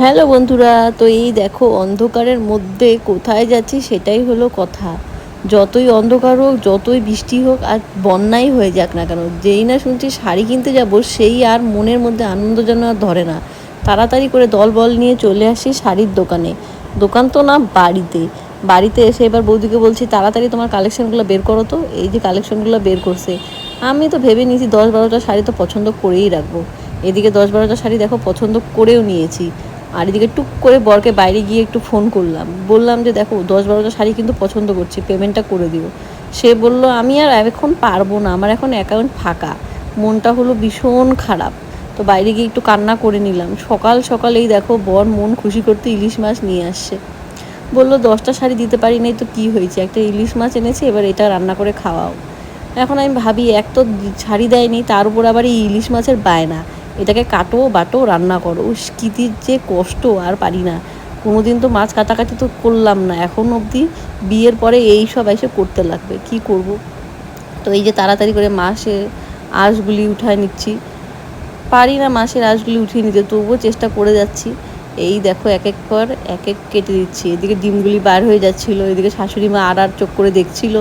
Hello বন্ধুরা, তো এই দেখো অন্ধকারের মধ্যে কোথায় যাচ্ছি সেটাই হলো কথা। যতই অন্ধকার হোক, যতই বৃষ্টি হোক, আর বন্যাই হয়ে যাক না কেন, যেই না শুনছি শাড়ি কিনতে যাব, সেই আর মনের মধ্যে আনন্দ যেন আর ধরে না। তাড়াতাড়ি করে দল বল নিয়ে চলে আসি শাড়ির দোকানে। দোকান তো না বাড়িতে। বাড়িতে এসে এবার বৌদিকে বলছি, তাড়াতাড়ি তোমার কালেকশনগুলো বের করো তো, এই যে কালেকশনগুলো বের করছে। আমি তো ভেবে নিয়েছি দশ বারোটা শাড়ি তো পছন্দ করেই রাখব। এদিকে দশ বারোটা শাড়ি দেখো পছন্দ করেও নিয়েছি। আর এদিকে টুক করে বরকে বাইরে গিয়ে একটু ফোন করলাম। বললাম যে, দেখো, দশ বারোটা শাড়ি কিন্তু পছন্দ করছি পেমেন্টটা করে দিও। সে বলল, আমি আর এখন পারব না, আমার এখন অ্যাকাউন্ট ফাঁকা। মনটা হলো ভীষণ খারাপ। তো বাইরে গিয়ে একটু কান্না করে নিলাম। সকাল সকালেই দেখো বর মন খুশি করতে ইলিশ মাছ নিয়ে আসছে। বলল, দশটা শাড়ি দিতে পারি নাই তো কী হয়েছে? একটা ইলিশ মাছ এনেছে, এবার এটা রান্না করে খাওয়াও। এখন আমি ভাবি, এক তো শাড়ি দেয়নি, তার উপর আবার এই ইলিশ মাছের বায়না। এটাকে কাটো বাটো রান্না করো। উস, যে কষ্ট আর পারি না। কোনোদিন তো মাছ কাটাকাটি তো করলাম না। এখন অবধি বিয়ের পরে এই সব এসে করতে লাগবে। কি করব? তো এই যে তাড়াতাড়ি করে মাসে আঁশগুলি উঠায় নিচ্ছি। পারি না মাসের আঁশগুলি উঠিয়ে নিতে তবুও চেষ্টা করে যাচ্ছি। এই দেখো এক এক পর এক এক কেটে দিচ্ছি। এদিকে ডিমগুলি বার হয়ে যাচ্ছিল এদিকে শাশুড়ি মা আর আর চোখ করে দেখছিল।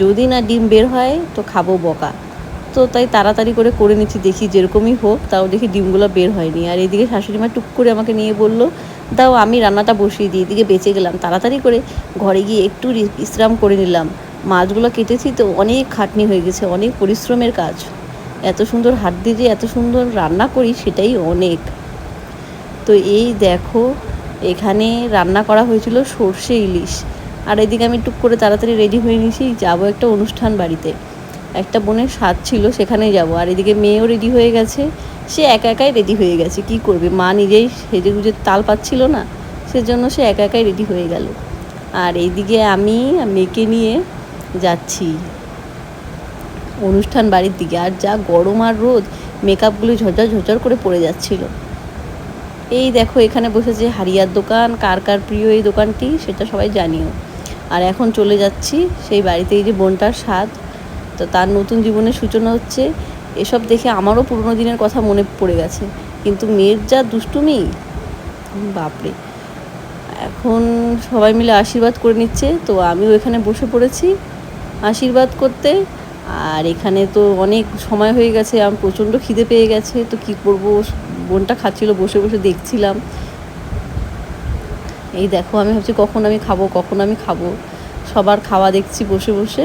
যদি না ডিম বের হয় তো খাব বকা। তো তাই তাড়াতাড়ি করে করে নিচ্ছি, দেখি যেরকমই হোক। তাও দেখি ডিমগুলো বের হয়নি। আর এদিকে শাশুড়ি মা টুক করে আমাকে নিয়ে বলল, দাও, আমি রান্নাটা বসিয়ে দিই। এদিকে বেঁচে গেলাম। তাড়াতাড়ি করে ঘরে গিয়ে একটু বিশ্রাম করে নিলাম। মাছগুলো কেটেছি তো অনেক খাটনি হয়ে গেছে, অনেক পরিশ্রমের কাজ। এত সুন্দর হাত দিয়ে যে এত সুন্দর রান্না করি সেটাই অনেক। তো এই দেখো, এখানে রান্না করা হয়েছিল সর্ষে ইলিশ। আর এদিকে আমি টুক করে তাড়াতাড়ি রেডি হয়ে নিয়েছি, যাব একটা অনুষ্ঠান বাড়িতে। একটা বোনের স্বাদ ছিল সেখানে যাব। আর এদিকে মেয়েও রেডি হয়ে গেছে। সে একা একাই রেডি হয়ে গেছে। কি করবে? মা নিজেই সেজে গুজে তাল পাচ্ছিল না। সেজন্য সে একা একাই রেডি হয়ে গেল। আর এইদিকে আমি মেয়েকে নিয়ে যাচ্ছি। অনুষ্ঠান বাড়ির দিকে। আর যা গরম আর রোদ মেকআপগুলো ঝরঝর ঝরঝর করে পড়ে যাচ্ছিল। এই দেখো, এখানে বসেছে হারিয়ার দোকান। কার কার প্রিয় এই দোকানটি, সেটা সবাই জানিও। আর এখন চলে যাচ্ছি সেই বাড়িতে। এই যে বোনটার স্বাদ তো তার নতুন জীবনের সূচনা হচ্ছে, এসব দেখে আমারও পুরোনো দিনের কথা মনে পড়ে গেছে। কিন্তু মেয়ের যা দুষ্টুমি বাপরে। এখন সবাই মিলে আশীর্বাদ করে নিচ্ছে, তো আমিও এখানে বসে পড়েছি আশীর্বাদ করতে। আর এখানে তো অনেক সময় হয়ে গেছে আমার প্রচণ্ড খিদে পেয়ে গেছে, তো কি করব? বোনটা খাচ্ছিল, বসে বসে দেখছিলাম। এই দেখো, আমি ভাবছি কখন আমি খাব, কখন আমি খাব। সবার খাওয়া দেখছি বসে বসে।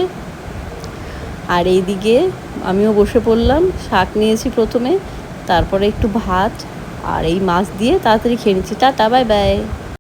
আর এইদিকে আমিও বসে পড়লাম, শাক নিয়েছি প্রথমে, তারপরে একটু ভাত আর এই মাছ দিয়ে তাড়াতাড়ি খেয়ে নিচ্ছি। Tata, bye bye.